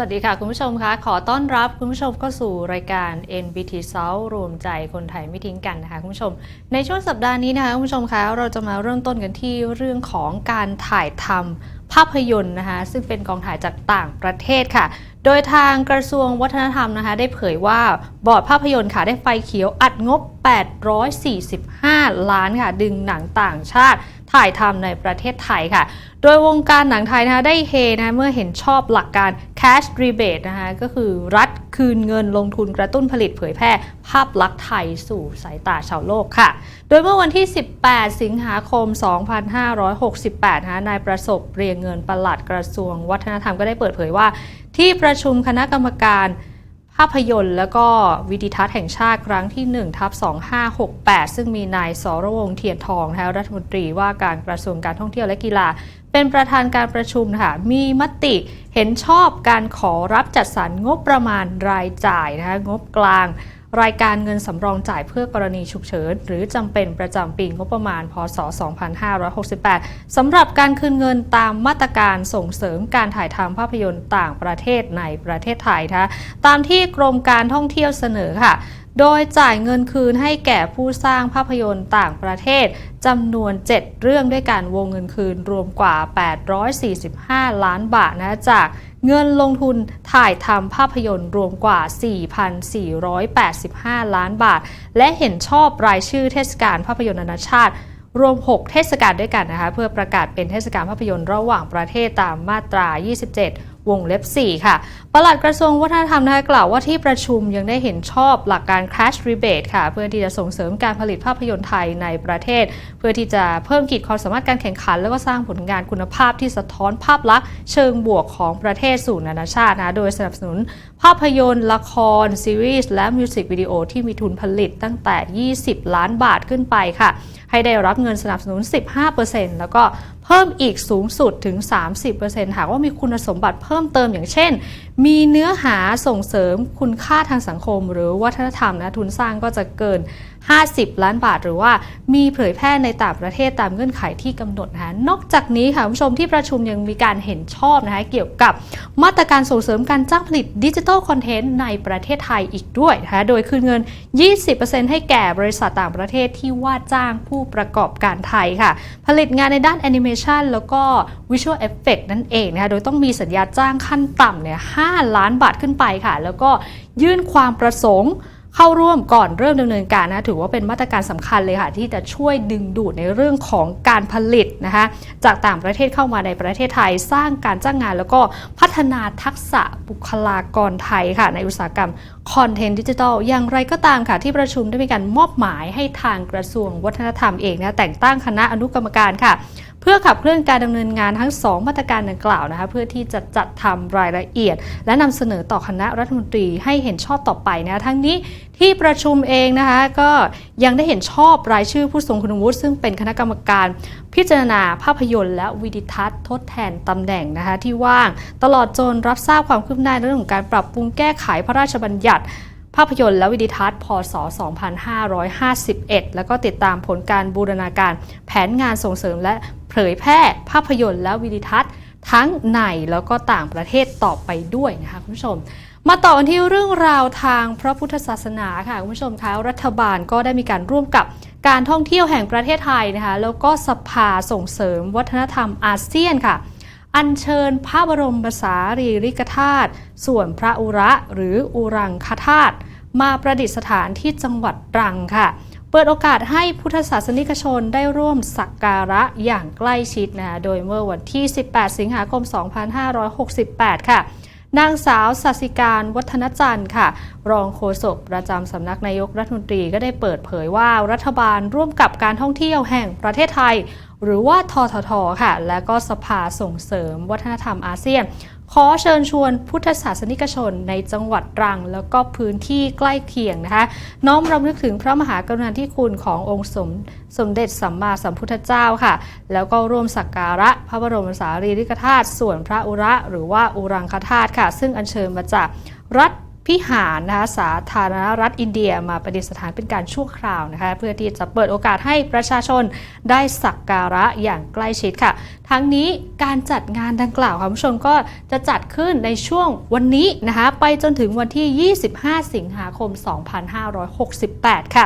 วัสดีค่ะ คุณผู้ชมคะขอต้อนรับคุณผู้ชมเข้าสู่รายการ NBT South รวมใจคนไทยไม่ทิ้งกันนะคะคุณผู้ชม ในช่วงสัปดาห์นี้นะคะคุณผู้ชมคะเราจะมาเริ่มต้นกันที่เรื่องของการถ่ายทำภาพยนตร์นะคะซึ่งเป็นกองถ่ายจากต่างประเทศค่ะ โดยทางกระทรวงวัฒนธรรมนะคะได้เผยว่าบอร์ดภาพยนตร์ค่ะได้ไฟเขียวอัดงบ 845 ล้านค่ะดึงหนังต่างชาติ ถ่ายทำในประเทศไทยค่ะ โดยวงการหนังไทยนะคะได้เฮนะคะเมื่อเห็นชอบหลักการ cash rebate นะคะก็คือรัฐคืนเงินลงทุนกระตุ้นผลิตเผยแพร่ ภาพลักษณ์ไทยสู่สายตาชาวโลกค่ะ โดยเมื่อวันที่ 18 สิงหาคม 2568นะคะนายประสบเรียงเงินประหลัดกระทรวงวัฒนธรรมก็ได้เปิดเผยว่า ที่ประชุมคณะกรรมการาพยนตร์ แล้วก็วิดิทัศน์แห่งชาติครั้งที่1ทับ2568 ซึ่งมีนายสรวงเทียนทองนะคะรัฐมนตรีว่าการกระทรวงการท่องเที่ยวและกีฬา เป็นประธานการประชุมค่ะมีมติเห็นชอบการขอรับจัดสรรงบประมาณรายจ่ายนะคะงบกลาง รายการเงินสำรองจ่ายเพื่อกรณีฉุกเฉินหรือจำเป็นประจำปีงบประมาณ พศ 2568 สำหรับการคืนเงินตามมาตรการส่งเสริมการถ่ายทำภาพยนตร์ต่างประเทศในประเทศไทยนะคะตามที่กรมการท่องเที่ยวเสนอค่ะ โดยจ่ายเงินคืนให้แก่ผู้สร้างภาพยนตร์ต่างประเทศจำนวน 7 เรื่องด้วยกันวงเงินคืนรวมกว่า 845 ล้านบาทนะจาก เงินลงทุนถ่ายทำภาพยนตร์รวมกว่า 4,485 ล้านบาท และเห็นชอบรายชื่อเทศกาลภาพยนตร์นานาชาติ รวม 6 เทศกาลด้วยกันนะคะ เพื่อประกาศเป็นเทศกาลภาพยนตร์ระหว่างประเทศตามมาตรา 27 วงเล็บ 4 ค่ะ ปลัดกระทรวงวัฒนธรรมนะคะกล่าวว่าที่ประชุมยังได้เห็นชอบหลักการ cash rebate ค่ะ เพื่อที่จะส่งเสริมการผลิตภาพยนตร์ไทยในประเทศ เพื่อที่จะเพิ่มขีดความสามารถการแข่งขัน แล้วก็สร้างผลงานคุณภาพที่สะท้อนภาพลักษณ์เชิงบวกของประเทศสู่นานาชาตินะ โดยสนับสนุนภาพยนตร์ ละคร ซีรีส์ และมิวสิกวิดีโอที่มีทุนผลิตตั้งแต่ 20 ล้านบาทขึ้นไปค่ะ ให้ได้รับเงินสนับสนุน 15%แล้วก็ พิ่มอีกสูงสุดถึง 30%หากว่ามีคุณสมบัติเพิ่มเติมอย่างเช่น มีเนื้อหาส่งเสริมคุณค่าทางสังคม หรือวัฒนธรรมนะทุนสร้างก็จะเกิน 50 ล้านบาท หรือว่ามีเผยแพร่ในต่างประเทศตามเงื่อนไขที่กำหนดนะคะนอกจากนี้ค่ะคุณผู้ชมที่ประชุมยังมีการเห็นชอบนะคะเกี่ยวกับมาตรการส่งเสริมการจ้างผลิตดิจิทัลคอนเทนต์ในประเทศไทยอีกด้วยนะคะโดยคืนเงิน 20%ให้แก่บริษัทต่างประเทศที่ว่าจ้างผู้ประกอบการไทยค่ะ ผลิตงานในด้านแอนิเมชันแล้วก็ Visual Effect นั่นเองนะคะโดยต้องมีสัญญาจ้างขั้นต่ำเนี่ย5ล้านบาทขึ้นไปค่ะ แล้วก็ยื่นความประสงค์ เข้าร่วมก่อนเริ่มดำเนินการนะถือว่าเป็นมาตรการสำคัญเลยค่ะ ที่จะช่วยดึงดูดในเรื่องของการผลิตนะคะจากต่างประเทศเข้ามาในประเทศไทย สร้างการจ้างงาน แล้วก็พัฒนาทักษะบุคลากรไทยค่ะ ในอุตสาหกรรมคอนเทนต์ดิจิทัลอย่างไรก็ตามค่ะ ที่ประชุมได้มีการมอบหมายให้ทางกระทรวงวัฒนธรรมเองนะแต่งตั้งคณะอนุกรรมการค่ะ เพื่อขับเคลื่อนการดำเนินงานทั้ง 2 มาตรการดังกล่าวนะคะเพื่อที่จะจัดทำรายละเอียด และนำเสนอต่อคณะรัฐมนตรีให้เห็นชอบต่อไปนะทั้งนี้ที่ประชุมเองนะคะก็ยังได้เห็นชอบรายชื่อผู้ทรงคุณวุฒิซึ่งเป็นคณะกรรมการ พิจารณาภาพยนตร์และวิดิทัศน์ทดแทนตำแหน่งนะคะที่ว่าง ตลอดจนรับทราบความคืบหน้าเรื่องของการปรับปรุงแก้ไขพระราชบัญญัติ ภาพยนตร์และวิดิทัศน์พศ 2551 แล้วก็ติดตามผลการบูรณาการแผนงานส่งเสริมและเผยแพร่ภาพยนตร์และวิดิทัศน์ทั้งในแล้วก็ต่างประเทศต่อไปด้วยนะคะคุณผู้ชม มาต่อกันที่เรื่องราวทางพระพุทธศาสนาค่ะคุณผู้ชมคะรัฐบาลก็ได้มีการร่วมกับการท่องเที่ยวแห่งประเทศไทยนะคะแล้วก็สภาส่งเสริมวัฒนธรรมอาเซียนค่ะ อัญเชิญพระบรมสารีริกธาตุส่วนพระอุระหรืออุรังคธาตุมาประดิษฐานที่จังหวัดตรังค่ะ เปิดโอกาสให้พุทธศาสนิกชนได้ร่วมสักการะอย่างใกล้ชิดนะคะโดยเมื่อวันที่ 18 สิงหาคม 2568 ค่ะ นางสาวสัสิการวัฒนจันทร์ค่ะ รองโฆษกประจำสำนักนายกรัฐมนตรีก็ได้เปิดเผยว่ารัฐบาลร่วมกับการท่องเที่ยวแห่งประเทศไทย หรือว่าทททค่ะ และก็สภาส่งเสริมวัฒนธรรมอาเซียน ขอเชิญชวนพุทธศาสนิกชนในจังหวัดตรัง แล้วก็พื้นที่ใกล้เคียงนะคะ น้อมรำลึกถึงพระมหากรุณาธิคุณขององค์สมสมเด็จสัมมาสัมพุทธเจ้าค่ะ แล้วก็ร่วมสักการะพระบรมสารีริกธาตุส่วนพระอุระหรือว่าอุรังคธาตุค่ะ ซึ่งอัญเชิญมาจากรัฐ พิหารนะคะสาธารณรัฐอินเดียมาประดิษฐานเป็นการชั่วคราวนะคะเพื่อที่จะเปิดโอกาสให้ประชาชนได้สักการะอย่างใกล้ชิดค่ะ ทั้งนี้การจัดงานดังกล่าวค่ะคุณผู้ชมก็จะจัดขึ้นในช่วงวันนี้นะคะไปจนถึงวันที่ 25 สิงหาคม 2568 ค่ะ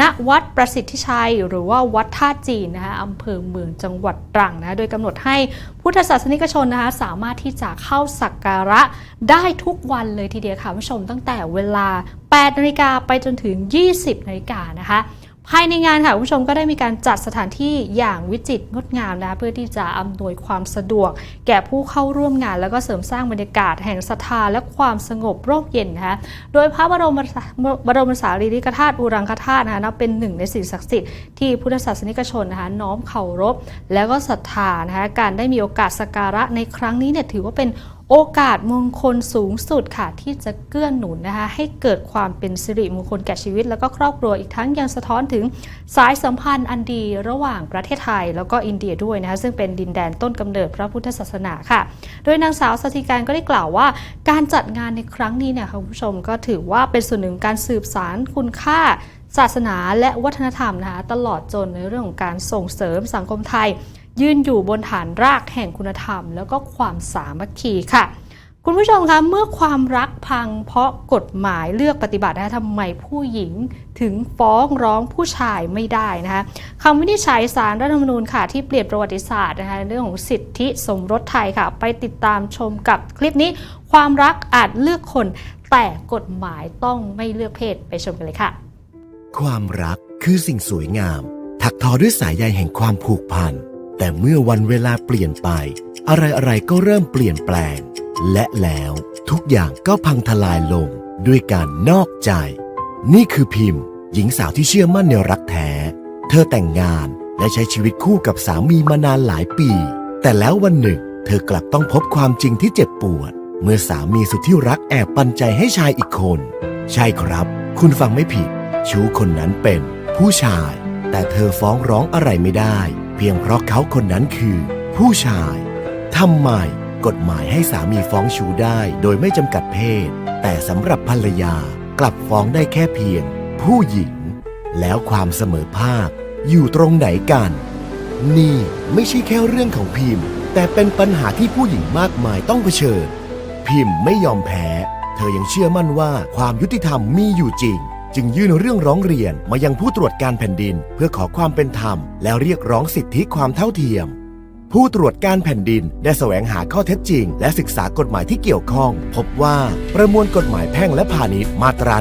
ณวัดประสิทธิชัย หรือว่าวัดท่าจีนนะคะอำเภอเมืองจังหวัดตรังนะะโดยกำหนดให้พุทธศาสนิกชนนะคะสามารถที่จะเข้าสักการะได้ทุกวันเลยทีเดียวค่ะผู้ชมตั้งแต่เวลา 8 นาฬิกาไปจนถึง 20 นาฬิกานะคะ ภายในงานค่ะคุณผู้ชมก็ได้มีการจัดสถานที่อย่างวิจิตรงดงามนะเพื่อที่จะอำนวยความสะดวก แก่ผู้เข้าร่วมงาน แล้วก็เสริมสร้างบรรยากาศแห่งศรัทธาและความสงบร่มเย็นนะคะโดยพระบรมบรมสารีริกธาตุอุรังคธาตุนะคะนับเป็นหนึ่งในสิ่งศักดิ์สิทธิ์ที่พุทธศาสนิกชนนะคะน้อมเคารพ แล้วก็ศรัทธานะคะการได้มีโอกาสสักการะในครั้งนี้เนี่ยถือว่าเป็น โอกาสมงคลสูงสุดค่ะ ที่จะเกื้อนหนุนนะคะให้เกิดความเป็นสิริมงคลแก่ชีวิต แล้วก็ครอบครัวอีกทั้งยังสะท้อนถึงสายสัมพันธ์อันดีระหว่างประเทศไทย แล้วก็อินเดียด้วยนะคะซึ่งเป็นดินแดนต้นกำเนิดพระพุทธศาสนาค่ะ โดยนางสาวสถิการก็ได้กล่าวว่า การจัดงานในครั้งนี้เนี่ยค่ะคุณผู้ชมก็ถือว่าเป็นส่วนหนึ่งการสืบสารคุณค่าศาสนาและวัฒนธรรมนะคะตลอดจนในเรื่องของการส่งเสริมสังคมไทย ยืนอยู่บนฐานรากแห่งคุณธรรม แล้วก็ความสามัคคีค่ะ คุณผู้ชมคะเมื่อความรักพังเพราะกฎหมายเลือกปฏิบัตินะคะทำไมผู้หญิงถึงฟ้องร้องผู้ชายไม่ได้นะคะคำวินิจฉัยสารรัฐธรรมนูญค่ะ ที่เปลี่ยนประวัติศาสตร์นะคะเรื่องของสิทธิสมรสไทยค่ะ ไปติดตามชมกับคลิปนี้ ความรักอาจเลือกคน แต่กฎหมายต้องไม่เลือกเพศไปชมกันเลยค่ะ ความรักคือสิ่งสวยงาม ถักทอด้วยสายใยแห่งความผูกพัน แต่เมื่อวันเวลาเปลี่ยนไป อะไรๆก็เริ่มเปลี่ยนแปลง และแล้วทุกอย่างก็พังทลายลงด้วยการนอกใจ นี่คือพิมพ์ หญิงสาวที่เชื่อมั่นในรักแท้ เธอแต่งงานและใช้ชีวิตคู่กับสามีมานานหลายปี แต่แล้ววันหนึ่ง เธอกลับต้องพบความจริงที่เจ็บปวด เมื่อสามีสุดที่รักแอบปันใจให้ชายอีกคน ใช่ครับ คุณฟังไม่ผิด ชู้คนนั้นเป็น ผู้ชาย แต่เธอฟ้องร้องอะไรไม่ได้ พียงเพราะเขาคนนั้นคือ ผู้ชายทำไมกฎหมายให้สามีฟ้องชูได้โดยไม่จำกัดเพศ แต่สำหรับภรรยากลับฟ้องได้แค่เพียง ผู้หญิง แล้วความเสมอภาคอยู่ตรงไหนกัน นี่ไม่ใช่แค่เรื่องของพิมพ์ แต่เป็นปัญหาที่ผู้หญิงมากมายต้องเผชิญ พิมพ์ไม่ยอมแพ้ เธอยังเชื่อมั่นว่าความยุติธรรมมีอยู่จริง จึงยื่นเรื่องร้องเรียนมายังผู้ตรวจการแผ่นดิน เพื่อขอความเป็นธรรม และเรียกร้องสิทธิความเท่าเทียม ผู้ตรวจการแผ่นดินได้แสวงหาข้อเท็จจริง และศึกษากฎหมายที่เกี่ยวข้อง พบว่าประมวลกฎหมายแพ่งและพาณิชย์มาตรา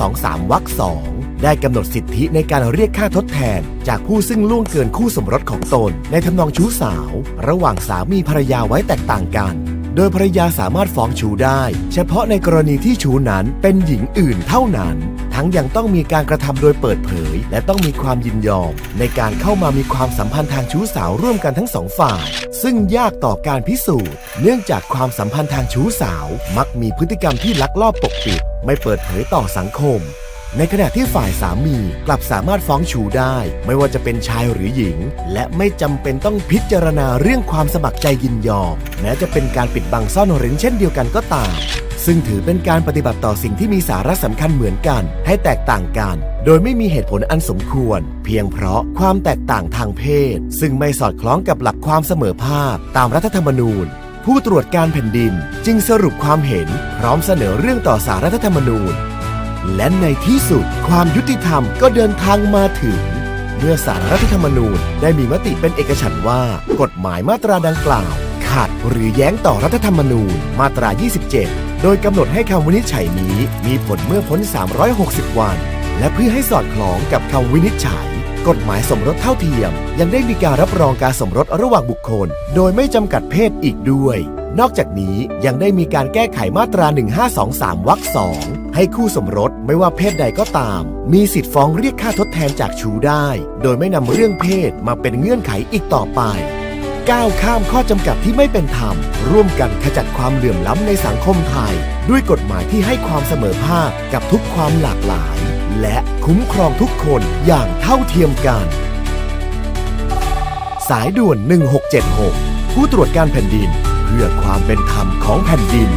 1523วรรคสองได้กำหนดสิทธิในการเรียกค่าทดแทน จากผู้ซึ่งล่วงเกินคู่สมรสของตน ในทำนองชู้สาว ระหว่างสามีภรรยาไว้แตกต่างกัน โดยภรรยาสามารถฟ้องชูได้ เฉพาะในกรณีที่ชูนั้นเป็นหญิงอื่นเท่านั้น ทั้งยังต้องมีการกระทำโดยเปิดเผย และต้องมีความยินยอม ในการเข้ามามีความสัมพันธ์ทางชู้สาวร่วมกันทั้งสองฝ่าย ซึ่งยากต่อการพิสูจน์ เนื่องจากความสัมพันธ์ทางชู้สาว มักมีพฤติกรรมที่ลักลอบปกปิด ไม่เปิดเผยต่อสังคม ในขณะที่ฝ่ายสามีกลับสามารถฟ้องชูได้ ไม่ว่าจะเป็นชายหรือหญิง และไม่จำเป็นต้องพิจารณาเรื่องความสมัครใจยินยอมแม้จะเป็นการปิดบังซ่อนเร้นเช่นเดียวกันก็ตามซึ่งถือเป็นการปฏิบัติต่อสิ่งที่มีสาระสำคัญเหมือนกัน ให้แตกต่างกัน โดยไม่มีเหตุผลอันสมควร เพียงเพราะความแตกต่างทางเพศ ซึ่งไม่สอดคล้องกับหลักความเสมอภาคตามรัฐธรรมนูญ ผู้ตรวจการแผ่นดิน จึงสรุปความเห็น พร้อมเสนอเรื่องต่อสารรัฐธรรมนูญ และในที่สุดความยุติธรรมก็เดินทางมาถึง เมื่อสารรัฐธรรมนูญได้มีมติเป็นเอกฉันท์ว่า กฎหมายมาตราดังกล่าว ขัดหรือแย้งต่อรัฐธรรมนูญมาตรา 27 โดยกำหนดให้คำวินิจฉัยนี้มีผลเมื่อพ้น 360 วัน และเพื่อให้สอดคล้องกับคำวินิจฉัย กฎหมายสมรสเท่าเทียม ยังได้มีการรับรองการสมรสระหว่างบุคคล โดยไม่จำกัดเพศอีกด้วย นอกจากนี้ยังได้มีการแก้ไขมาตรา 1523 วรรคสองให้คู่สมรสไม่ว่าเพศใดก็ตาม มีสิทธิ์ฟ้องเรียกค่าทดแทนจากชูได้ โดยไม่นำเรื่องเพศมาเป็นเงื่อนไขอีกต่อไปก้าวข้ามข้อจำกัดที่ไม่เป็นธรรม ร่วมกันขจัดความเหลื่อมล้ำในสังคมไทย ด้วยกฎหมายที่ให้ความเสมอภาคกับทุกความหลากหลาย และคุ้มครองทุกคนอย่างเท่าเทียมกัน สายด่วน 1676 ผู้ตรวจการแผ่นดิน พื่อความเป็นธรรมของแผ่นดิน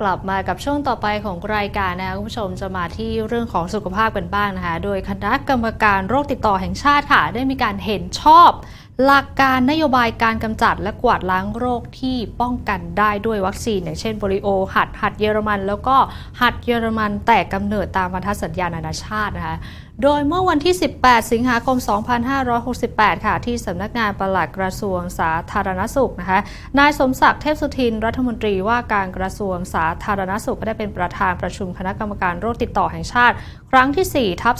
กลับมากับช่วงต่อไปของรายการนะคะคุณผู้ชมจะมาที่เรื่องของสุขภาพกันบ้างนะคะ โดยคณะกรรมการโรคติดต่อแห่งชาติค่ะ ได้มีการเห็นชอบ หลักการนโยบายการกำจัดและกวาดล้างโรคที่ป้องกันได้ด้วยวัคซีน อย่างเช่นโปลิโอ หัดหัดเยอรมัน แล้วก็หัดเยอรมันแต่กำเนิดตามพันธสัญญานานาชาตินะคะโดยเมื่อวันที่ 18 สิงหาคม 2568 ค่ะ ที่สำนักงานปลัดกระทรวงสาธารณสุขนะคะ นายสมศักดิ์เทพสุทิน รัฐมนตรีว่าการกระทรวงสาธารณสุขก็ได้เป็นประธานประชุมคณะกรรมการโรคติดต่อแห่งชาติ ครั้งที่4ทับ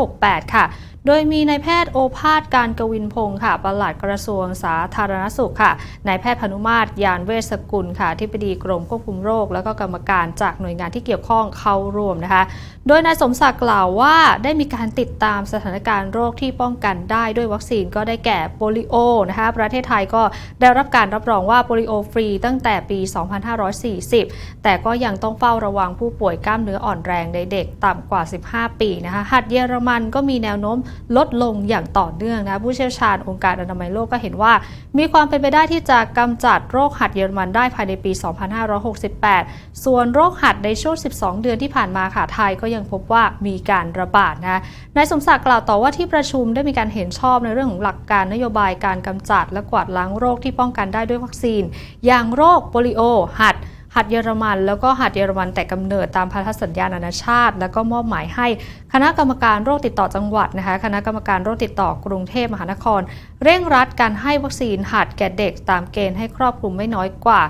2568 ค่ะ โดยมีนายแพทย์โอภาสการกวินพงศ์ค่ะปลัดกระทรวงสาธารณสุขค่ะ นายแพทย์พนุมาตรยานเวสกุลค่ะที่ปดีกรมควบคุมโรค แล้วก็กรรมการจากหน่วยงานที่เกี่ยวข้องเข้าร่วมนะคะ โดยนายสมศักดิ์กล่าวว่าได้มีการติดตามสถานการณ์โรคที่ป้องกันได้ด้วยวัคซีนก็ได้แก่โปลิโอนะคะ ประเทศไทยก็ได้รับการรับรองว่าโปลิโอฟรีตั้งแต่ปี 2540 แต่ก็ยังต้องเฝ้าระวังผู้ป่วยกล้ามเนื้ออ่อนแรงในเด็กต่ำกว่า 15ปีนะคะหัดเยอรมันก็มีแนวโน้มลดลงอย่างต่อเนื่องนะผู้เชี่ยวชาญองค์การอนามัยโลกก็เห็นว่า มีความเป็นไปได้ที่จะกำจัดโรคหัดเยอรมันได้ภายในปี 2568 ส่วนโรคหัดในช่วง 12 เดือนที่ผ่านมาค่ะไทยก็ยังพบว่ามีการระบาดนะนายสมศักดิ์กล่าวต่อว่าที่ประชุมได้มีการเห็นชอบในเรื่องของหลักการนโยบายการกำจัดและกวาดล้างโรคที่ป้องกันได้ด้วยวัคซีน อย่างโรคโปลิโอหัด หัดเยอรมัน แล้วก็หัดเยอรมันแต่กำเนิดตามพันธสัญญานานาชาติ แล้วก็มอบหมายให้คณะกรรมการโรคติดต่อจังหวัดนะคะคณะกรรมการโรคติดต่อกรุงเทพมหานคร เร่งรัดการให้วัคซีนหัดแก่เด็กตามเกณฑ์ให้ครอบคลุมไม่น้อยกว่า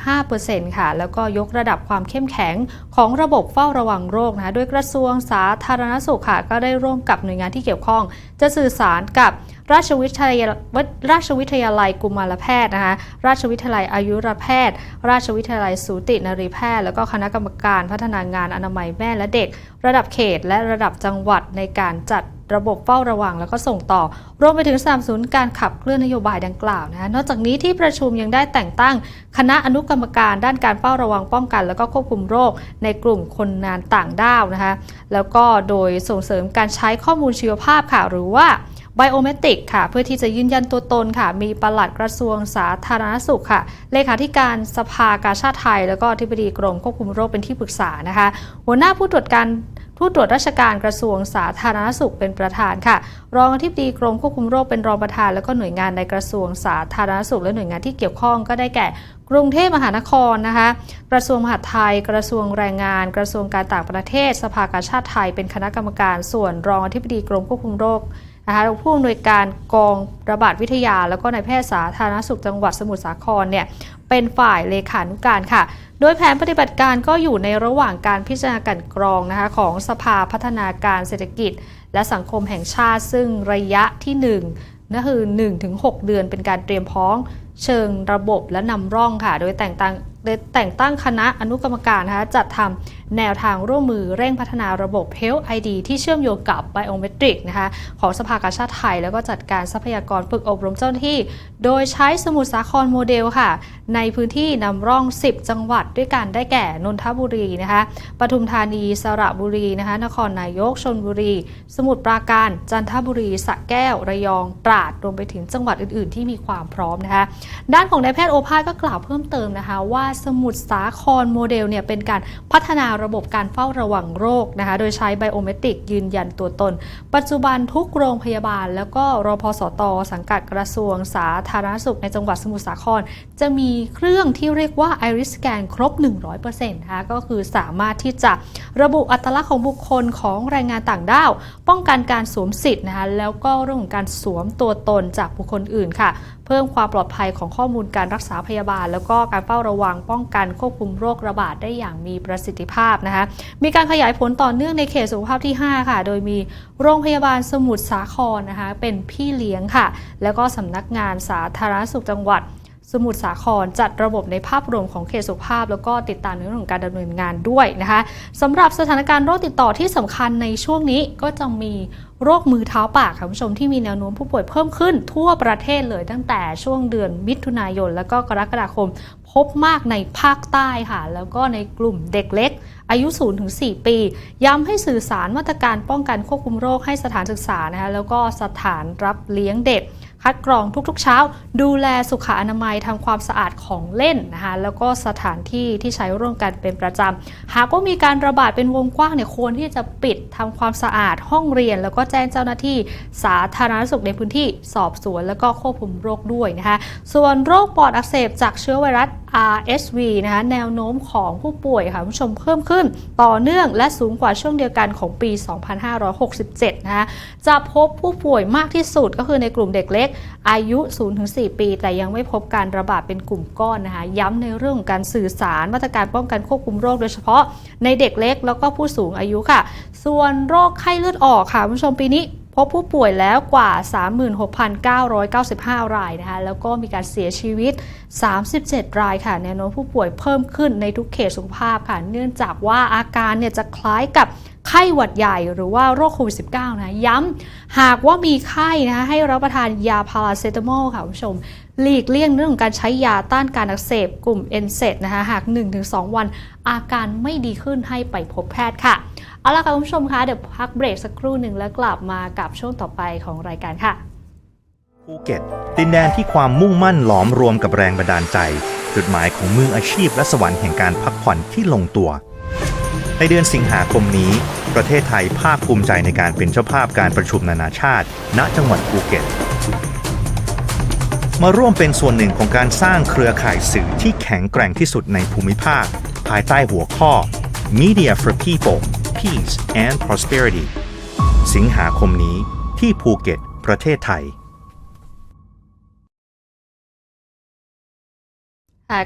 95%ค่ะ แล้วก็ยกระดับความเข้มแข็งของระบบเฝ้าระวังโรคนะคะโดยกระทรวงสาธารณสุขค่ะ ก็ได้ร่วมกับหน่วยงานที่เกี่ยวข้อง จะสื่อสารกับ ราชวิทยาราชวิทยาลัยกุมารแพทย์นะคะ ราชวิทยาลัยอายุรแพทย์ ราชวิทยาลัยสูตินรีแพทย์ แล้วก็คณะกรรมการพัฒนางานอนามัยแม่และเด็ก ระดับเขตและระดับจังหวัดในการจัดระบบเฝ้าระวังแล้วก็ส่งต่อ รวมไปถึงสนับสนุนการขับเคลื่อนนโยบายดังกล่าวนะคะนอกจากนี้ที่ประชุมยังได้แต่งตั้ง คณะอนุกรรมการด้านการเฝ้าระวังป้องกัน แล้วก็ควบคุมโรค ในกลุ่มคนงานต่างด้าวนะคะแล้วก็โดยส่งเสริมการใช้ข้อมูลชีวภาพค่ะหรือว่า ไบโอเมตริกค่ะเพื่อที่จะยืนยันตัวตนค่ะ มีปลัดกระทรวงสาธารณสุขค่ะ เลขาธิการสภากาชาติไทย แล้วก็อธิบดีกรมควบคุมโรคเป็นที่ปรึกษานะคะ หัวหน้าผู้ตรวจการผู้ตรวจราชการกระทรวงสาธารณสุขเป็นประธานค่ะ รองอธิบดีกรมควบคุมโรคเป็นรองประธาน แล้วก็หน่วยงานในกระทรวงสาธารณสุข และหน่วยงานที่เกี่ยวข้องก็ได้แก่กรุงเทพมหานครนะคะ กระทรวงมหาดไทย กระทรวงแรงงาน กระทรวงการต่างประเทศ สภากาชาติไทย เป็นคณะกรรมการ ส่วนรองอธิบดีกรมควบคุมโรค นะคะผู้อำนวยการกองระบาดวิทยา แล้วก็นายแพทย์สาธารณสุขจังหวัดสมุทรสาครเนี่ยเป็นฝ่ายเลขานุการค่ะ โดยแผนปฏิบัติการก็อยู่ในระหว่างการพิจารณากันกรองนะคะของสภาพัฒนาการเศรษฐกิจ และสังคมแห่งชาติซึ่งระยะที่ 1นั่นคือ 1-6 เดือนเป็นการเตรียมพร้อมเชิงระบบและนำร่องค่ะ โดยแต่งตั้ง โดยแต่งตั้งคณะอนุกรรมการนะคะจัดทำแนวทางร่วมมือเร่งพัฒนาระบบ Health ID ที่เชื่อมโยงกับ Biometric นะคะของสภากาชาติไทย แล้วก็จัดการทรัพยากรฝึกอบรมเจ้าหน้าที่ โดยใช้สมุทรสาครโมเดลค่ะ ในพื้นที่นำร่อง 10 จังหวัดด้วยกันได้แก่นนทบุรีนะคะปทุมธานีสระบุรีนะคะนครนายกชนบุรี สมุทรปราการ จันทบุรีสระแก้ว ระยองตราดรวมไปถึงจังหวัดอื่น ๆ ที่มีความพร้อมนะคะด้านของนายแพทย์โอภาสก็กล่าวเพิ่มเติมนะคะว่าสมุทรสาครโมเดลเนี่ยเป็นการพัฒนาระบบการเฝ้าระวังโรคนะคะโดยใช้ไบโอเมตริกยืนยันตัวตน ปัจจุบันทุกโรงพยาบาล แล้วก็รพสต สังกัดกระทรวงสาธารณสุขในจังหวัดสมุทรสาคร จะมีเครื่องที่เรียกว่า Iris Scan ครบ 100%นะคะก็คือสามารถที่จะระบุอัตลักษณ์ของบุคคลของแรงงานต่างด้าว ป้องกันการสวมสิทธิ์นะคะแล้วก็เรื่องของการสวมตัวตนจากบุคคลอื่นค่ะเพิ่มความปลอดภัยของข้อมูลการรักษาพยาบาล แล้วก็การเฝ้าระวังป้องกันควบคุมโรคระบาดได้อย่างมีประสิทธิภาพนะคะมีการขยายผลต่อเนื่องในเขตสุขภาพที่ 5 ค่ะ โดยมีโรงพยาบาลสมุทรสาครนะคะเป็นพี่เลี้ยงค่ะ แล้วก็สำนักงานสาธารณสุขจังหวัดสมุทรสาครจัดระบบในภาพรวมของเขตสุขภาพ แล้วก็ติดตามในเรื่องของการดำเนินงานด้วยนะคะสำหรับสถานการณ์โรคติดต่อที่สำคัญในช่วงนี้ก็จะมี โรคมือเท้าปากค่ะคุณผู้ชมที่มีแนวโน้มผู้ป่วยเพิ่มขึ้นทั่วประเทศเลยตั้งแต่ช่วงเดือนมิถุนายน แล้วก็กรกฎาคม พบมากในภาคใต้ค่ะ แล้วก็ในกลุ่มเด็กเล็ก อายุ 0-4 ปี ย้ำให้สื่อสารมาตรการป้องกันควบคุมโรคให้สถานศึกษานะคะแล้วก็สถานรับเลี้ยงเด็ก คัดกรองทุกๆเช้า ดูแลสุขอนามัยทำความสะอาดของเล่นนะคะแล้วก็สถานที่ที่ใช้ร่วมกันเป็นประจำหากว่ามีการระบาดเป็นวงกว้างเนี่ยควรที่จะปิดทำความสะอาดห้องเรียน แล้วก็แจ้งเจ้าหน้าที่สาธารณสุขในพื้นที่สอบสวน แล้วก็ควบคุมโรคด้วยนะคะส่วนโรคปอดอักเสบจากเชื้อไวรัส RSV นะคะแนวโน้มของผู้ป่วยค่ะคุณผู้ชมเพิ่มขึ้นต่อเนื่องและสูงกว่าช่วงเดียวกันของปี 2567 นะคะจะพบผู้ป่วยมากที่สุดก็คือในกลุ่มเด็กเล็ก อายุ 0-4 ปี แต่ยังไม่พบการระบาดเป็นกลุ่มก้อนนะคะย้ำในเรื่องของการสื่อสารมาตรการป้องกันควบคุมโรคโดยเฉพาะในเด็กเล็กแล้วก็ผู้สูงอายุค่ะ ส่วนโรคไข้เลือดออกค่ะคุณผู้ชมปีนี้ พบผู้ป่วยแล้วกว่า 36,995 รายนะคะ แล้วก็มีการเสียชีวิต 37 รายค่ะ แนวโน้มผู้ป่วยเพิ่มขึ้นในทุกเขตสุขภาพค่ะ เนื่องจากว่าอาการเนี่ยจะคล้ายกับไข้หวัดใหญ่หรือว่าโรคโควิด -19 นะ ย้ำหากว่ามีไข้นะคะให้รับประทานยาพาราเซตามอลค่ะคุณผู้ชม หลีกเลี่ยงเรื่องของการใช้ยาต้านการอักเสบกลุ่ม NSAID นะคะหาก 1-2 วันอาการไม่ดีขึ้นให้ไปพบแพทย์ค่ะ เอาล่ะค่ะคุณผู้ชมคะเดี๋ยวพักเบรกสักครู่หนึ่งแล้วกลับมากับช่วงต่อไปของรายการค่ะภูเก็ตดินแดนที่ความมุ่งมั่นหลอมรวมกับแรงบันดาลใจ จุดหมายของมืออาชีพและสวรรค์แห่งการพักผ่อนที่ลงตัว ในเดือนสิงหาคมนี้ ประเทศไทยภาคภูมิใจในการเป็นเจ้าภาพการประชุมนานาชาติ ณจังหวัดภูเก็ต มาร่วมเป็นส่วนหนึ่งของการสร้างเครือข่ายสื่อที่แข็งแกร่งที่สุดในภูมิภาค ภายใต้หัวข้อ Media for People Peace and Prosperity สิงหาคมนี้ที่ภูเก็ต ประเทศไทย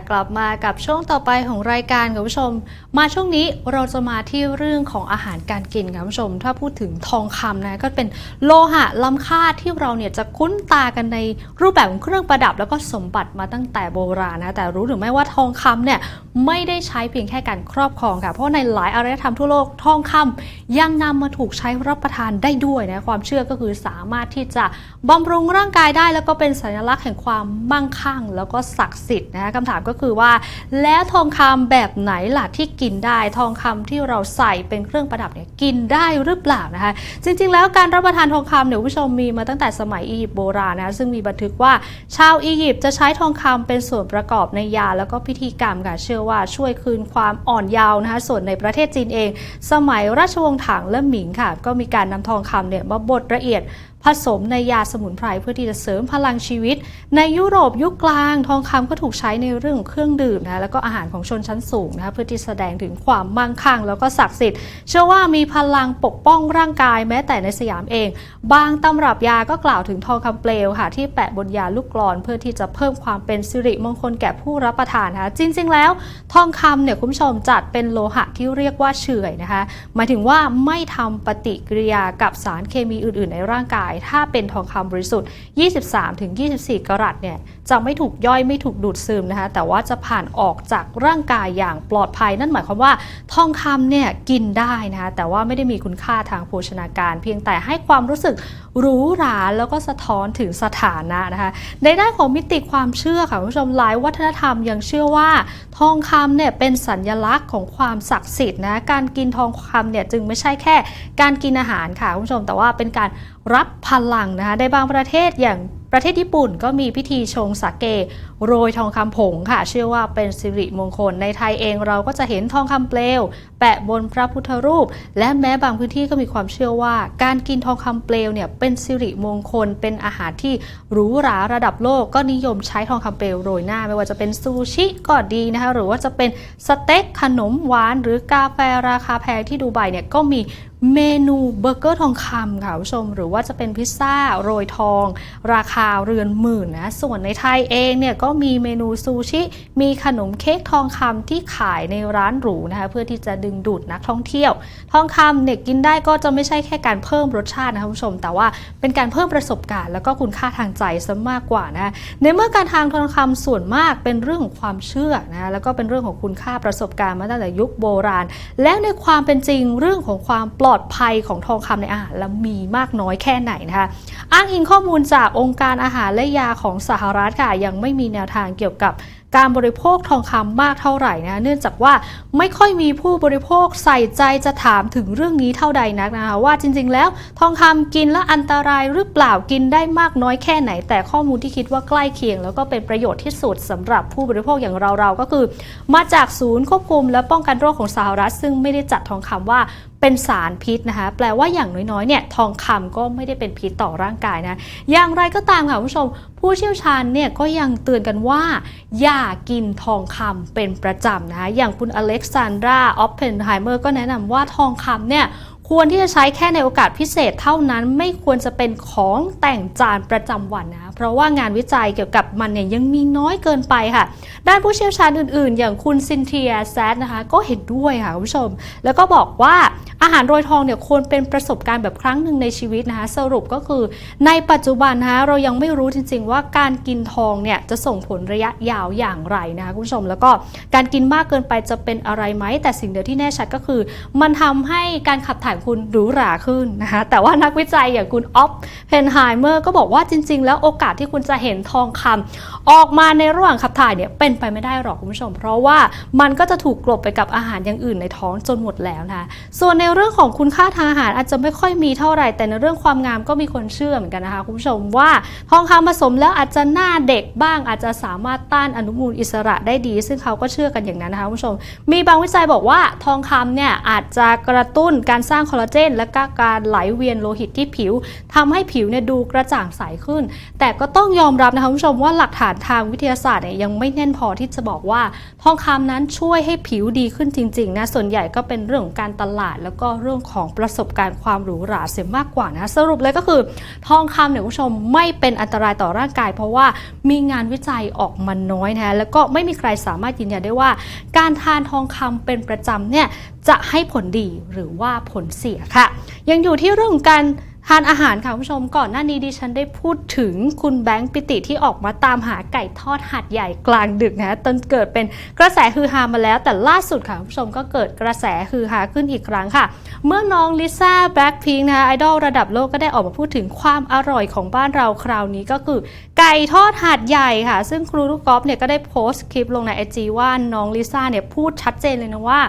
กลับมากับช่วงต่อไปของรายการคุณผู้ชม มาช่วงนี้เราจะมาที่เรื่องของอาหารการกินค่ะคุณผู้ชม ถ้าพูดถึงทองคำนะก็เป็นโลหะล้ำค่าที่เราเนี่ยจะคุ้นตากันในรูปแบบของเครื่องประดับ แล้วก็สมบัติมาตั้งแต่โบราณนะแต่รู้หรือไม่ว่าทองคำเนี่ยไม่ได้ใช้เพียงแค่การครอบครองค่ะเพราะในหลายอารยธรรมทั่วโลกทองคำยังนำมาถูกใช้รับประทานได้ด้วยนะความเชื่อก็คือสามารถที่จะบำรุงร่างกายได้ แล้วก็เป็นสัญลักษณ์แห่งความมั่งคั่ง แล้วก็ศักดิ์สิทธิ์นะคะคำถามก็คือว่า แล้วทองคำแบบไหนล่ะที่กินได้ ทองคำที่เราใส่เป็นเครื่องประดับเนี่ยกินได้หรือเปล่านะคะ จริงๆ แล้วการรับประทานทองคำเนี่ยผู้ชมมีมาตั้งแต่สมัยอียิปต์โบราณนะะซึ่งมีบันทึกว่าชาวอียิปต์จะใช้ทองคำเป็นส่วนประกอบในยาแล้วก็พิธีกรรมค่ะเชื่อว่าช่วยคืนความอ่อนเยาว์นะคะส่วนในประเทศจีนเอง สมัยราชวงศ์ถังและหมิงค่ะ ก็มีการนำทองคำเนี่ยมาบดละเอียด ผสมในยาสมุนไพรเพื่อที่จะเสริมพลังชีวิต ในยุโรปยุคกลาง ทองคำก็ถูกใช้ในเรื่องของเครื่องดื่มนะแล้วก็อาหารของชนชั้นสูงนะเพื่อที่แสดงถึงความมั่งคั่ง แล้วก็ศักดิ์สิทธิ์เชื่อว่ามีพลังปกป้องร่างกายแม้แต่ในสยามเอง บางตำรับยาก็กล่าวถึงทองคำเปลวค่ะที่แปะบนยาลูกกลอนเพื่อที่จะเพิ่มความเป็นสิริมงคลแก่ผู้รับประทานนะคะจริง ๆ แล้วทองคำเนี่ยคุณผู้ชมจัดเป็นโลหะที่เรียกว่าเฉื่อยนะคะหมายถึงว่าไม่ทำปฏิกิริยากับสารเคมีอื่น ๆ ในร่างกายถ้าเป็นทองคำบริสุทธิ์ 23-24 กรัตเนี่ย จะไม่ถูกย่อยไม่ถูกดูดซึมนะคะแต่ว่าจะผ่านออกจากร่างกายอย่างปลอดภัย นั่นหมายความว่าทองคำเนี่ยกินได้นะคะแต่ว่าไม่ได้มีคุณค่าทางโภชนาการ เพียงแต่ให้ความรู้สึกหรูหราแล้วก็สะท้อนถึงสถานะนะคะในด้านของมิติความเชื่อค่ะคุณผู้ชมหลายวัฒนธรรมยังเชื่อว่า ทองคำเนี่ยเป็นสัญญลักษณ์ของความศักดิ์สิทธิ์นะการกินทองคำเนี่ยจึงไม่ใช่แค่ การกินอาหารค่ะคุณผู้ชมแต่ว่าเป็นการรับพลังนะคะในบางประเทศอย่าง ประเทศญี่ปุ่นก็มีพิธีชงสาเก โรยทองคำผงค่ะ เชื่อว่าเป็นสิริมงคล ในไทยเองเราก็จะเห็นทองคำเปลว แปะบนพระพุทธรูป และแม้บางพื้นที่ก็มีความเชื่อว่า การกินทองคำเปลวเนี่ยเป็นสิริมงคล เป็นอาหารที่หรูหราระดับโลกก็นิยมใช้ทองคำเปลวโรยหน้า ไม่ว่าจะเป็นซูชิก็ดีนะคะหรือว่าจะเป็นสเต็กขนมหวาน หรือกาแฟราคาแพงที่ดูไบเนี่ยก็มี เมนูเบอร์เกอร์ทองคำค่ะคุณผู้ชม หรือว่าจะเป็นพิซซ่าโรยทอง ราคาเรือนหมื่นนะส่วนในไทยเองเนี่ยก็มีเมนูซูชิ มีขนมเค้กทองคำที่ขายในร้านหรูนะคะเพื่อที่จะดึงดูดนักท่องเที่ยว ทองคำเนี่ยกินได้ก็จะไม่ใช่แค่การเพิ่มรสชาตินะคะคุณผู้ชม แต่ว่าเป็นการเพิ่มประสบการณ์แล้วก็คุณค่าทางใจซะมากกว่านะในเมื่อการทางทองคำส่วนมากเป็นเรื่องของความเชื่อนะแล้วก็เป็นเรื่องของคุณค่าประสบการณ์มาตั้งแต่ยุคโบราณ แล้วในความเป็นจริงเรื่องของความปลอดอดภัยของทองคำในอาหารแล้วมีมากน้อยแค่ไหนนะคะอ้างอิงข้อมูลจากองค์การอาหารและยาของสหรัฐค่ะยังไม่มีแนวทางเกี่ยวกับการบริโภคทองคำมากเท่าไหร่นะเนื่องจากว่าไม่ค่อยมีผู้บริโภคใส่ใจจะถามถึงเรื่องนี้เท่าใดนักนะคะว่าจริงๆ แล้วทองคำกินแล้วอันตรายหรือเปล่ากินได้มากน้อยแค่ไหน แต่ข้อมูลที่คิดว่าใกล้เคียง แล้วก็เป็นประโยชน์ที่สุดสำหรับผู้บริโภคอย่างเราๆก็คือ มาจากศูนย์ควบคุมและป้องกันโรคของสหรัฐ ซึ่งไม่ได้จัดทองคำว่า เป็นสารพิษนะคะ แปลว่าอย่างน้อยๆเนี่ยทองคำก็ไม่ได้เป็นพิษต่อร่างกายนะ อย่างไรก็ตามค่ะคุณผู้ชม ผู้เชี่ยวชาญเนี่ยก็ยังเตือนกันว่า อย่ากินทองคำเป็นประจำนะคะอย่างคุณอเล็กซานดราออฟเพนไฮเมอร์ก็แนะนำว่าทองคำเนี่ย ควรที่จะใช้แค่ในโอกาสพิเศษเท่านั้นไม่ควรจะเป็นของแต่งจานประจำวันนะ เพราะว่างานวิจัยเกี่ยวกับมันเนี่ยยังมีน้อยเกินไปค่ะ ด้านผู้เชี่ยวชาญอื่นๆ อย่างคุณซินเทียแซดนะคะ ก็เห็นด้วยค่ะคุณผู้ชม แล้วก็บอกว่าอาหารโรยทองเนี่ยควรเป็นประสบการณ์แบบครั้งหนึ่งในชีวิตนะคะ สรุปก็คือในปัจจุบันนะคะเรายังไม่รู้จริง ๆ ว่าการกินทองเนี่ยจะส่งผลระยะยาวอย่างไรนะคะคุณผู้ชม แล้วก็การกินมากเกินไปจะเป็นอะไรไหมแต่สิ่งเดียวที่แน่ชัดก็คือ มันทำให้การขับถ่ายคุณหรูหราขึ้นนะคะแต่ว่านักวิจัยอย่างคุณออฟเพนไฮเมอร์ก็บอกว่าจริง ๆ แล้วโอกาสที่คุณจะเห็นทองคำออกมาในระหว่างขับถ่ายเนี่ยเป็นไปไม่ได้หรอกคุณผู้ชม เพราะว่ามันก็จะถูกกลบไปกับอาหารอย่างอื่นในท้องจนหมดแล้วนะคะส่วนในเรื่องของคุณค่าทางอาหารอาจจะไม่ค่อยมีเท่าไหร่แต่ในเรื่องความงามก็มีคนเชื่อเหมือนกันนะคะคุณผู้ชมว่าทองคำผสมแล้วอาจจะหน้าเด็กบ้างอาจจะสามารถต้านอนุมูลอิสระได้ดี ซึ่งเขาก็เชื่อกันอย่างนั้นนะคะคุณผู้ชม มีบางวิจัยบอกว่าทองคำเนี่ยอาจจะกระตุ้นการสร้างคอลลาเจน และก็การไหลเวียนโลหิตที่ผิวทำให้ผิวเนี่ยดูกระจ่างใสขึ้น แต่ก็ต้องยอมรับนะคะคุณผู้ชมว่าหลักฐานทางวิทยาศาสตร์เนี่ยยังไม่แน่นพอที่จะบอกว่า ทองคำนั้นช่วยให้ผิวดีขึ้นจริงๆนะส่วนใหญ่ก็เป็นเรื่องของการตลาด แล้วก็เรื่องของประสบการณ์ความหรูหราเสียมากกว่านะสรุปเลยก็คือ ทองคำเนี่ยคุณผู้ชมไม่เป็นอันตรายต่อร่างกาย เพราะว่ามีงานวิจัยออกมาน้อยนะแล้วก็ไม่มีใครสามารถยืนยันได้ว่า การทานทองคำเป็นประจำเนี่ย จะให้ผลดีหรือว่าผลเสียค่ะ ยังอยู่ที่เรื่องการทานอาหารค่ะคุณผู้ชมก่อนหน้านี้ดิฉันได้พูดถึงคุณแบงค์ปิติที่ออกมาตามหาไก่ทอดหัดใหญ่กลางดึกนะจนเกิดเป็นกระแสฮือฮามาแล้ว แต่ล่าสุดค่ะคุณผู้ชมก็เกิดกระแสฮือฮาขึ้นอีกครั้งค่ะ เมื่อน้องลิซ่าแบล็คพิงค์นะคะไอดอลระดับโลกก็ได้ออกมาพูดถึงความอร่อยของบ้านเราคราวนี้ก็คือ ไก่ทอดหาดใหญ่ค่ะ ซึ่งครูลูกกอล์ฟเนี่ยก็ได้โพสต์คลิปลงในไอจีว่าน้องลิซ่าเนี่ยพูดชัดเจนเลยนะว่า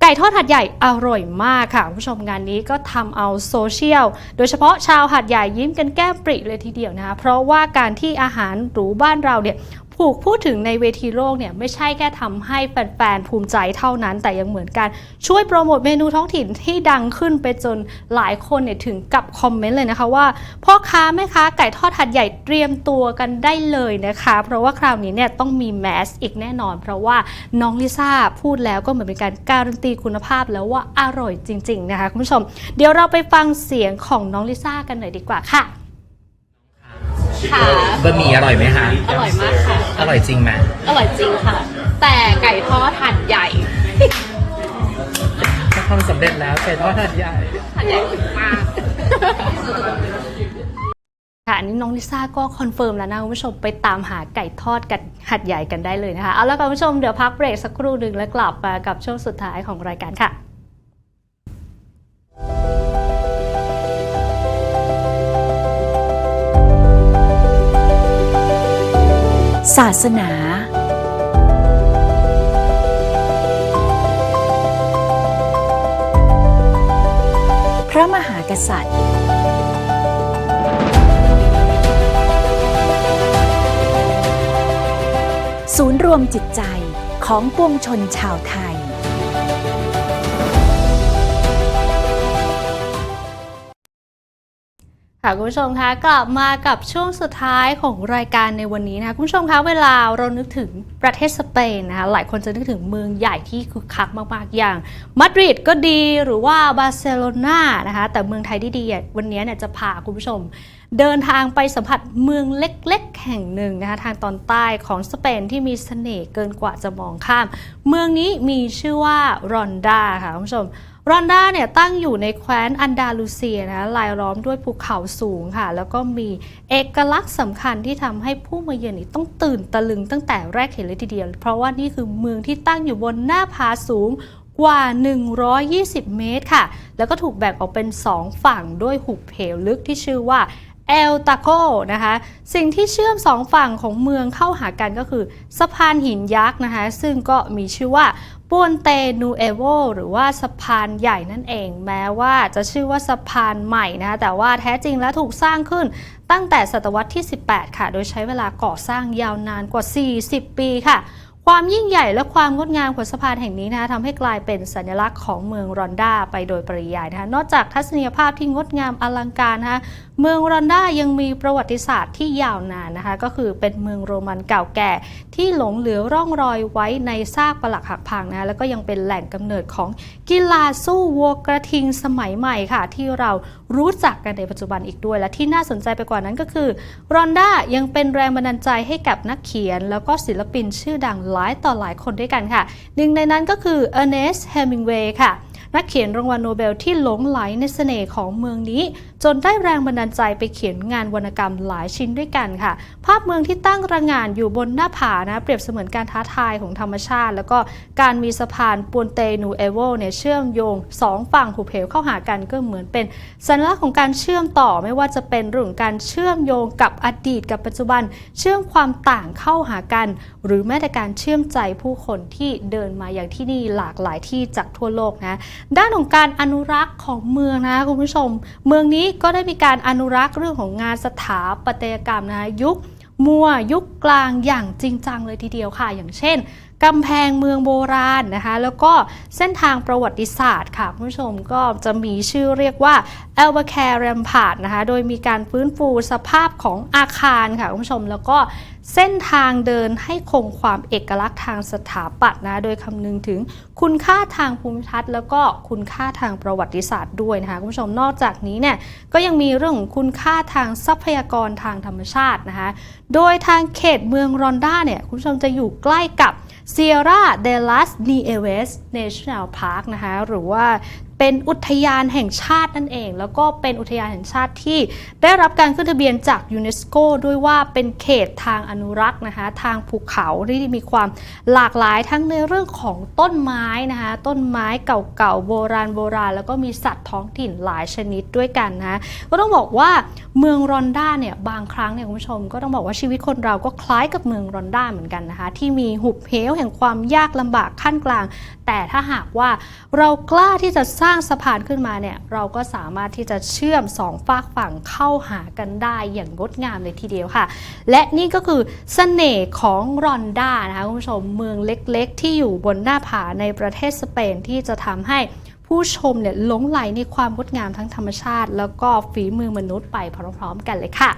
ไก่ทอดหัดใหญ่อร่อยมากค่ะคุณผู้ชมงานนี้ก็ทำเอาโซเชียลโดยเฉพาะชาวหัดใหญ่ยิ้มกันแก้มปริเลยทีเดียวนะคะเพราะว่าการที่อาหารหรูบ้านเราเนี่ย ถูกพูดถึงในเวทีโลกเนี่ยไม่ใช่แค่ทำให้แฟนๆภูมิใจเท่านั้น แต่ยังเหมือนกันช่วยโปรโมทเมนูท้องถิ่นที่ดังขึ้นไปจนหลายคนเนี่ยถึงกับคอมเมนต์เลยนะคะว่าพ่อค้าแม่ค้าไก่ทอดหัดใหญ่เตรียมตัวกันได้เลยนะคะ เพราะว่าคราวนี้เนี่ยต้องมีแมสอีกแน่นอน เพราะว่าน้องลิซ่าพูดแล้วก็เหมือนเป็นการการันตีคุณภาพแล้วว่าอร่อยจริง ๆ นะคะคุณผู้ชม เดี๋ยวเราไปฟังเสียงของน้องลิซ่ากันหน่อยดีกว่าค่ะ ค่ะบะหมี่อร่อยไหมคะ อร่อยมากค่ะ อร่อยจริงไหมอร่อยจริงค่ะ แต่ไก่ทอดหัดใหญ่ทำสำเร็จแล้วไก่ทอดหัดใหญ่หัดใหญ่ถึงมากค่ะอันนี้น้องลิซ่าก็คอนเฟิร์มแล้วนะคุณผู้ชมไปตามหาไก่ทอดกันหัดใหญ่กันได้เลยนะคะ เอาละค่ะคุณผู้ชมเดี๋ยวพักเบรกสักครู่หนึ่งแล้วกลับมากับช่วงสุดท้ายของรายการค่ะ ศาสนา พระมหากษัตริย์ ศูนย์รวมจิตใจของปวงชนชาวไทย ค่ะคุณผู้ชมคะกลับมากับช่วงสุดท้ายของรายการในวันนี้นะคะคุณผู้ชมคะเวลาเรานึกถึงประเทศสเปนนะคะหลายคนจะนึกถึงเมืองใหญ่ที่คึกคักมากๆอย่างมาดริดก็ดีหรือว่าบาร์เซโลนานะคะแต่เมืองไทยที่ดีวันนี้เนี่ยจะพาคุณผู้ชม เดินทางไปสัมผัสเมืองเล็ก ๆ แห่งหนึ่งนะคะทางตอนใต้ของสเปนที่มีเสน่ห์เกินกว่าจะมองข้าม เมืองนี้มีชื่อว่ารอนดาค่ะคุณผู้ชม รอนดาเนี่ยตั้งอยู่ในแคว้นอันดาลูเซียนะลายล้อมด้วยภูเขาสูงค่ะ แล้วก็มีเอกลักษณ์สำคัญที่ทำให้ผู้มาเยือนนี่ต้องตื่นตะลึงตั้งแต่แรกเห็นเลยทีเดียว เพราะว่านี่คือเมืองที่ตั้งอยู่บนหน้าผาสูงกว่า 120 เมตรค่ะ แล้วก็ถูกแบ่งออกเป็น 2 ฝั่งด้วยหุบเหวลึกที่ชื่อว่า เอลตาโกนะคะ สิ่งที่เชื่อมสองฝั่งของเมืองเข้าหากันก็คือสะพานหินยักษ์นะคะ ซึ่งก็มีชื่อว่าปวนเตนูเอโวหรือว่าสะพานใหญ่นั่นเอง แม้ว่าจะชื่อว่าสะพานใหม่นะคะแต่ว่าแท้จริงแล้วถูกสร้างขึ้นตั้งแต่ศตวรรษที่ 18 ค่ะ โดยใช้เวลาก่อสร้างยาวนานกว่า 40 ปีค่ะ ความยิ่งใหญ่และความงดงามของสะพานแห่งนี้นะคะทำให้กลายเป็นสัญลักษณ์ของเมืองรอนดาไปโดยปริยายนะคะนอกจากทัศนียภาพที่งดงามอลังการนะคะเมืองรอนดายังมีประวัติศาสตร์ที่ยาวนานนะคะก็คือเป็นเมืองโรมันเก่าแก่ ที่หลงเหลือร่องรอยไว้ในซากปรักหักพังนะคะแล้วก็ยังเป็นแหล่งกำเนิดของกีฬาสู้วัวกระทิงสมัยใหม่ค่ะ ที่เรารู้จักกันในปัจจุบันอีกด้วย และที่น่าสนใจไปกว่านั้นก็คือรอนดายังเป็นแรงบันดาลใจให้กับนักเขียน แล้วก็ศิลปินชื่อดังลายต่อหลายคนด้วยกันค่ะ หนึ่งในนั้นก็คือเออร์เนสต์เฮมิงเวย์ค่ะ นักเขียนรางวัลโนเบลที่หลงไหลในเสน่ห์ของเมืองนี้จนได้แรงบันดาลใจไปเขียนงานวรรณกรรมหลายชิ้นด้วยกันค่ะ ภาพเมืองที่ตั้งระงานอยู่บนหน้าผานะเปรียบเสมือนการท้าทายของธรรมชาติ แล้วก็การมีสะพานปวนเตนูเอโวเนี่ยเชื่อมโยงสองฝั่งหุบเหวเข้าหากันก็เหมือนเป็นสัญลักษณ์ของการเชื่อมต่อไม่ว่าจะเป็นเรื่องการเชื่อมโยงกับอดีตกับปัจจุบัน เชื่อมความต่างเข้าหากัน หรือแม้แต่การเชื่อมใจผู้คนที่เดินมาอย่างที่นี่หลากหลายที่จากทั่วโลกนะด้านของการอนุรักษ์ของเมืองนะคุณผู้ชม เมืองนี้ก็ได้มีการอนุรักษ์เรื่องของงานสถาปัตยกรรมนะยุคมัวยุคกลางอย่างจริงจังเลยทีเดียวค่ะ อย่างเช่น กำแพงเมืองโบราณนะคะ แล้วก็เส้นทางประวัติศาสตร์ค่ะคุณผู้ชมก็จะมีชื่อเรียกว่า a l b u q u e r a m p a r t นะคะ โดยมีการฟื้นฟูสภาพของอาคารค่ะคุณผู้ชม แล้วก็เส้นทางเดินให้คงความเอกลักษณ์ทางสถาปัตย์นะ โดยคำนึงถึงคุณค่าทางภูมิทัศน์ แล้วก็คุณค่าทางประวัติศาสตร์ด้วยนะคะคุณผู้ชม นอกจากนี้เนี่ยก็ยังมีเรื่องของคุณค่าทางทรัพยากรทางธรรมชาตินะคะ โดยทางเขตเมืองรอนดาเนี่ยคุณผู้ชมจะอยู่ใกล้กับ Sierra de las Nieves National Park นะคะหรือว่า เป็นอุทยานแห่งชาตินั่นเอง แล้วก็เป็นอุทยานแห่งชาติที่ได้รับการขึ้นทะเบียนจากยูเนสโกด้วยว่าเป็นเขตทางอนุรักษ์นะคะ ทางภูเขาที่มีความหลากหลายทั้งในเรื่องของต้นไม้นะคะ ต้นไม้เก่าๆโบราณโบราณ แล้วก็มีสัตว์ท้องถิ่นหลายชนิดด้วยกันนะก็ต้องบอกว่าเมืองรอนด้าเนี่ยบางครั้งเนี่ยคุณผู้ชม ก็ต้องบอกว่าชีวิตคนเราก็คล้ายกับเมืองรอนด้าเหมือนกันนะคะ ที่มีหุบเหวแห่งความยากลำบากขั้นกลาง แต่ถ้าหากว่าเรากล้าที่จะสร้างสะพานขึ้นมาเนี่ยเราก็สามารถที่จะเชื่อมสองฝากฝั่งเข้าหากันได้อย่างงดงามเลยทีเดียวค่ะ และนี่ก็คือเสน่ห์ของรอนด้านะคะคุณผู้ชมเมืองเล็กๆ ที่อยู่บนหน้าผาในประเทศสเปนที่จะทำให้ผู้ชมเนี่ยหลงไหลในความงดงามทั้งธรรมชาติ แล้วก็ฝีมือมนุษย์ไปพร้อมๆ กันเลยค่ะ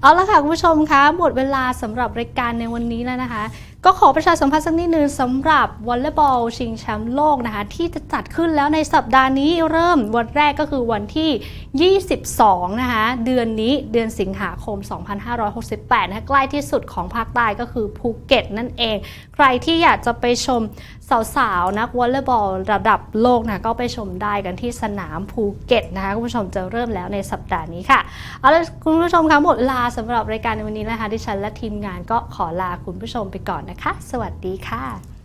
เอาละค่ะคุณผู้ชมคะหมดเวลาสำหรับรายการในวันนี้แล้วนะคะ ก็ขอประชาสัมพันธ์สักนิดนึงสำหรับวอลเลย์บอลชิงแชมป์โลกนะคะ ที่จะจัดขึ้นแล้วในสัปดาห์นี้เริ่มวันแรกก็คือวันที่ 22 นะคะ เดือนนี้เดือนสิงหาคม 2568 นะคะใกล้ที่สุดของภาคใต้ก็คือภูเก็ตนั่นเอง ใครที่อยากจะไปชม สาวๆ นักวอลเลย์บอลระดับโลกนะก็ไปชมได้กันที่สนามภูเก็ตนะคะคุณผู้ชมจะเริ่มแล้วในสัปดาห์นี้ค่ะ เอาละคุณผู้ชมคะหมดเวลาสำหรับรายการในวันนี้นะคะ ดิฉันและทีมงานก็ขอลาคุณผู้ชมไปก่อนนะคะ สวัสดีค่ะ